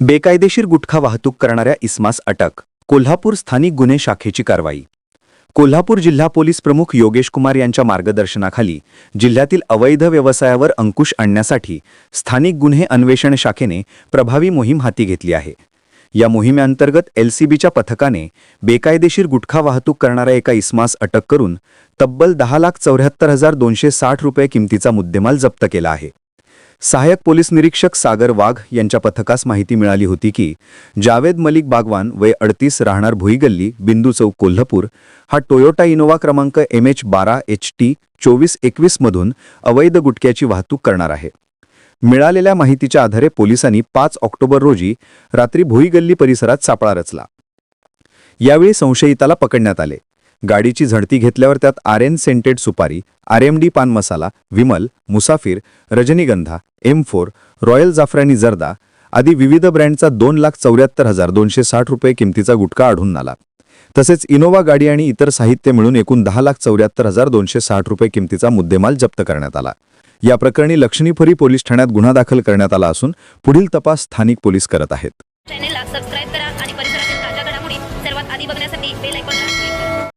बेकायदेशीर गुटखा वाहतूक करणाऱ्या इस्मास अटक कोल्हापूर स्थानिक गुन्हे शाखेची कारवाई. कोल्हापूर जिल्हा पोलीस प्रमुख योगेश कुमार यांच्या मार्गदर्शनाखाली जिल्ह्यातील अवैध व्यवसायावर अंकुश आणण्यासाठी स्थानिक गुन्हे अन्वेषण शाखेने प्रभावी मोहीम हाती घेतली आहे. या मोहिमेअंतर्गत एलसीबीच्या पथकाने बेकायदेशीर गुटखा वाहतूक करणाऱ्या एका इस्मास अटक करून तब्बल दहा लाख चौऱ्याहत्तर हजार दोनशे साठ रुपये किमतीचा मुद्देमाल जप्त केला आहे. सहाय्यक पोलीस निरीक्षक सागर वाघ यांच्या पथकास माहिती मिळाली होती की जावेद मलिक बागवान वय अडतीस राहणार भुईगल्ली बिंदू चौक कोल्हापूर हा टोयोटा इनोवा क्रमांक एम एच बारा एच टी चोवीस एकवीसमधून अवैध गुटख्याची वाहतूक करणार आहे. मिळालेल्या माहितीच्या आधारे पोलिसांनी पाच ऑक्टोबर रोजी रात्री भुईगल्ली परिसरात सापळा रचला. यावेळी संशयिताला पकडण्यात आले. गाडीची झडती घेतल्यावर त्यात आरएन सेंटेड सुपारी आरएमडी पान मसाला विमल मुसाफिर रजनीगंधा एम फोर रॉयल जाफरानी जर्दा आदी विविध ब्रँडचा दोन लाख चौऱ्याहत्तर हजार दोनशे साठ रुपये किमतीचा गुटखा आढळून आला. तसेच इनोवा गाडी आणि इतर साहित्य मिळून एकूण दहा लाख चौऱ्याहत्तर हजार दोनशे साठ रुपये किमतीचा मुद्देमाल जप्त करण्यात आला. या प्रकरणी लक्ष्मीपुरी पोलीस ठाण्यात गुन्हा दाखल करण्यात आला असून पुढील तपास स्थानिक पोलीस करत आहेत.